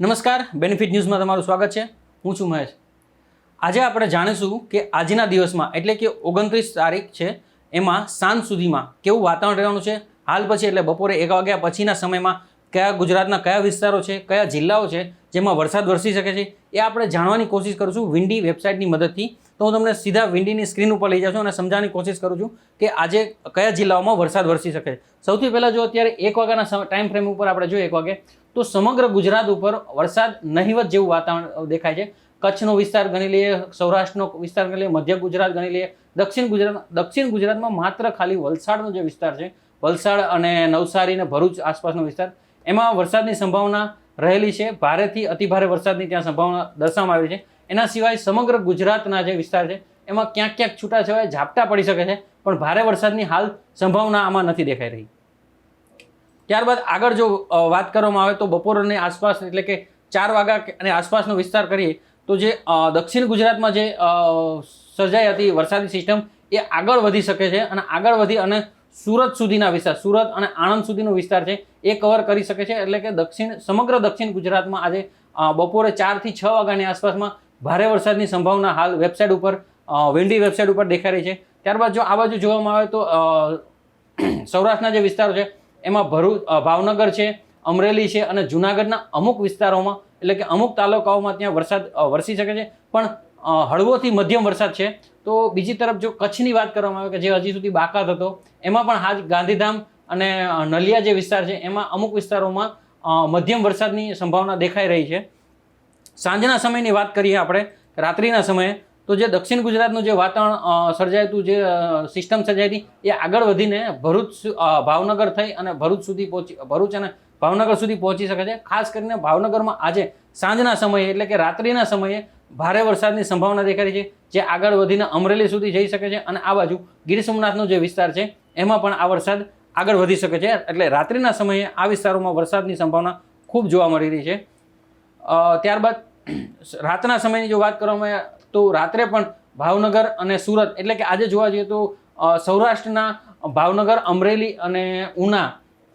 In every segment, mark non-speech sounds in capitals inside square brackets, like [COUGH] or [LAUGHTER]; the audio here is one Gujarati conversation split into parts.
નમસ્કાર બેનિફિટ ન્યૂઝમાં તમારું સ્વાગત છે. હું છું મહેશ. આજે આપણે જાણીશું કે આજના દિવસમાં, એટલે કે ઓગણત્રીસ તારીખ છે, એમાં સાંજ સુધીમાં કેવું વાતાવરણ રહેવાનું છે, હાલ પછી એટલે બપોરે એક વાગ્યા પછીના સમયમાં કયા ગુજરાતના કયા વિસ્તારો છે, કયા જિલ્લાઓ છે, જેમાં વરસાદ વરસી શકે છે, એ આપણે જાણવાની કોશિશ કરું છું વિન્ડી વેબસાઇટની મદદથી. તો હું તમને સીધા વિન્ડીની સ્ક્રીન ઉપર લઈ જાઉં છું અને સમજાવવાની કોશિશ કરું છું કે આજે કયા જિલ્લાઓમાં વરસાદ વરસી શકે છે. સૌથી પહેલાં જો અત્યારે એક વાગ્યાના ટાઈમ ફ્રેમ ઉપર આપણે જોઈએ, એક વાગે તો સમગ્ર ગુજરાત ઉપર વરસાદ નહીવત જેવું વાતાવરણ દેખાય છે. કચ્છનો વિસ્તાર ગણી લઈએ, સૌરાષ્ટ્રનો વિસ્તાર ગણી લઈએ, મધ્ય ગુજરાત ગણી લઈએ, દક્ષિણ ગુજરાત, દક્ષિણ ગુજરાતમાં માત્ર ખાલી વલસાડનો જે વિસ્તાર છે, વલસાડ અને નવસારી અને ભરૂચ આસપાસનો વિસ્તાર, એમાં વરસાદની સંભાવના રહેલી છે. ભારેથી અતિભારે વરસાદની ત્યાં સંભાવના દર્શાવવામાં આવી છે. એના સિવાય સમગ્ર ગુજરાતના જે વિસ્તાર છે, એમાં ક્યાંક ક્યાંક છૂટાછવાયા ઝાપટા પડી શકે છે, પણ ભારે વરસાદની હાલ સંભાવના આમાં નથી દેખાઈ રહી. ત્યારબાદ આગળ જો વાત કરવામાં આવે તો બપોરની આસપાસ એટલે કે ચાર વાગ્યા અને આસપાસનો વિસ્તાર કરીએ તો જે દક્ષિણ ગુજરાતમાં જે સર્જાઈ હતી વરસાદી સિસ્ટમ એ આગળ વધી શકે છે અને આગળ વધી અને સુરત સુધીના વિસ્તાર સુરત અને આણંદ સુધીનો વિસ્તાર છે એ કવર કરી શકે છે એટલે કે દક્ષિણ સમગ્ર દક્ષિણ ગુજરાતમાં આજે બપોરે ચારથી છ વાગ્યાની આસપાસમાં ભારે વરસાદની સંભાવના હાલ વેબસાઇટ ઉપર અ, વેબસાઇટ ઉપર દેખાઈ રહી છે. ત્યારબાદ જો આ બાજુ જોવામાં આવે તો [CLEARS THROAT] સૌરાષ્ટ્રના જે વિસ્તારો છે એમાં ભરૂચ ભાવનગર છે, અમરેલી છે અને જુનાગઢના અમુક વિસ્તારોમાં, એટલે કે અમુક તાલુકાઓમાં ત્યાં વરસાદ વરસી શકે છે. પણ હળવોથી મધ્યમ વરસાદ છે. તો બીજી તરફ જો કચ્છની વાત કરવામાં આવે કે જે હજી સુધી બાકાત હતો, એમાં પણ હાજ ગાંધીધામ અને નલિયા જે વિસ્તાર છે, એમાં અમુક વિસ્તારોમાં મધ્યમ વરસાદની સંભાવના દેખાઈ રહી છે. સાંજના સમયની વાત કરીએ આપણે, રાત્રિના સમયે તો જે દક્ષિણ ગુજરાતનું જે વાતાવરણ સર્જાયું હતું જે સિસ્ટમ સર્જાઈ હતી, એ આગળ વધીને ભરૂચ ભાવનગર થઈ અને ભરૂચ સુધી પહોંચી, ભરૂચ અને ભાવનગર સુધી પહોંચી શકે છે. ખાસ કરીને ભાવનગરમાં આજે સાંજના સમયે, એટલે કે રાત્રિના સમયે ભારે વરસાદની સંભાવના દેખાઈ છે, જે આગળ વધીને અમરેલી સુધી જઈ શકે છે અને આ બાજુ ગીર સોમનાથનો જે વિસ્તાર છે, એમાં પણ આ વરસાદ આગળ વધી શકે છે. એટલે રાત્રિના સમયે આ વિસ્તારોમાં વરસાદની સંભાવના ખૂબ જોવા મળી રહી છે. ત્યારબાદ, રાતના સમયની જો વાત કરવામાં તો રાત્રે પણ ભાવનગર અને સુરત, એટલે કે આજે જોવા જઈએ તો સૌરાષ્ટ્રના ભાવનગર, અમરેલી અને ઉના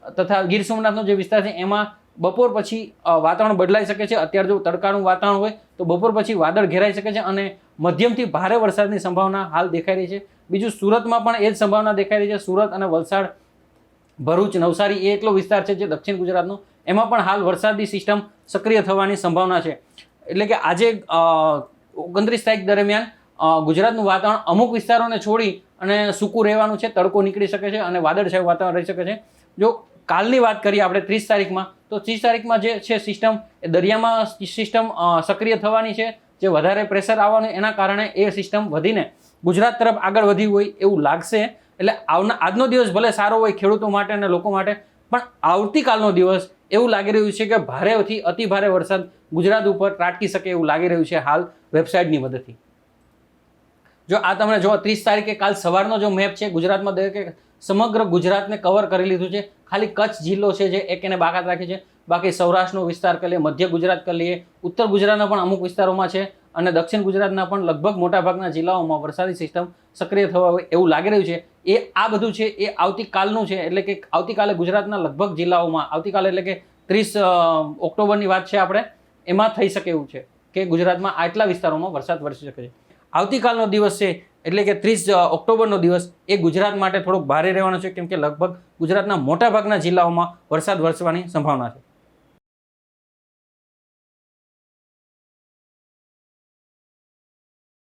તથા ગીર સોમનાથનો જે વિસ્તાર છે, એમાં બપોર પછી વાતાવરણ બદલાઈ શકે છે. અત્યારે જો તડકાનું વાતાવરણ હોય, તો બપોર પછી વાદળ ઘેરાઈ શકે છે અને મધ્યમથી ભારે વરસાદની સંભાવના હાલ દેખાઈ રહી છે. બીજું સુરતમાં પણ એ જ સંભાવના દેખાઈ રહી છે. સુરત અને વલસાડ, ભરૂચ, નવસારી એ એટલો વિસ્તાર છે જે દક્ષિણ ગુજરાતનો. એમાં પણ હાલ વરસાદી સિસ્ટમ સક્રિય થવાની સંભાવના છે. એટલે કે આજે ઓગણત્રીસ તારીખ દરમિયાન ગુજરાતનું વાતાવરણ અમુક વિસ્તારોને છોડી અને સૂકું રહેવાનું છે, તડકો નીકળી શકે છે અને વાદળછાયું વાતાવરણ રહી શકે છે. જો કાલની વાત કરીએ આપણે ત્રીસ તારીખમાં, તો ત્રીસ તારીખમાં જે છે સિસ્ટમ, એ દરિયામાં સિસ્ટમ સક્રિય થવાની છે, જે વધારે પ્રેશર આવવાનું, એના કારણે એ સિસ્ટમ વધીને ગુજરાત તરફ આગળ વધી હોય એવું લાગશે. એટલે આવના, આજનો દિવસ ભલે સારો હોય ખેડૂતો માટે અને લોકો માટે પણ આવતીકાલનો દિવસ એવું લાગી રહ્યું છે કે ભારેથી અતિ ભારે વરસાદ ગુજરાત ઉપર ત્રાટકી શકે એવું લાગી રહ્યું છે હાલ વેબસાઇટની મદદથી. જો આ તમને જો ત્રીસ તારીખે કાલ સવારનો જો મેપ છે, ગુજરાતમાં દરેકે સમગ્ર ગુજરાતને કવર કરી લીધું છે. ખાલી કચ્છ જિલ્લો છે જે એક એને બાકાત રાખી છે. બાકી સૌરાષ્ટ્રનો વિસ્તાર કરી લઈએ, મધ્ય ગુજરાત કરી લઈએ, ઉત્તર ગુજરાતના પણ અમુક વિસ્તારોમાં છે અને દક્ષિણ ગુજરાતના પણ લગભગ મોટાભાગના જિલ્લાઓમાં વરસાદી સિસ્ટમ સક્રિય થવા હોય એવું લાગી રહ્યું છે. એ આ બધું છે, એ આવતીકાલનું છે, એટલે કે આવતીકાલે ગુજરાતના લગભગ જિલ્લાઓમાં, આવતીકાલે એટલે કે ત્રીસ ઓક્ટોબરની વાત છે આપણે, એમાં થઈ શકે એવું છે કે ગુજરાતમાં આટલા વિસ્તારોમાં વરસાદ વરસી શકે છે. આવતીકાલનો દિવસ છે, એટલે કે ત્રીસ ઓક્ટોબરનો દિવસ, એ ગુજરાત માટે થોડોક ભારે રહેવાનો છે, કેમ કે લગભગ ગુજરાતના મોટાભાગના જિલ્લાઓમાં વરસાદ વરસવાની સંભાવના છે.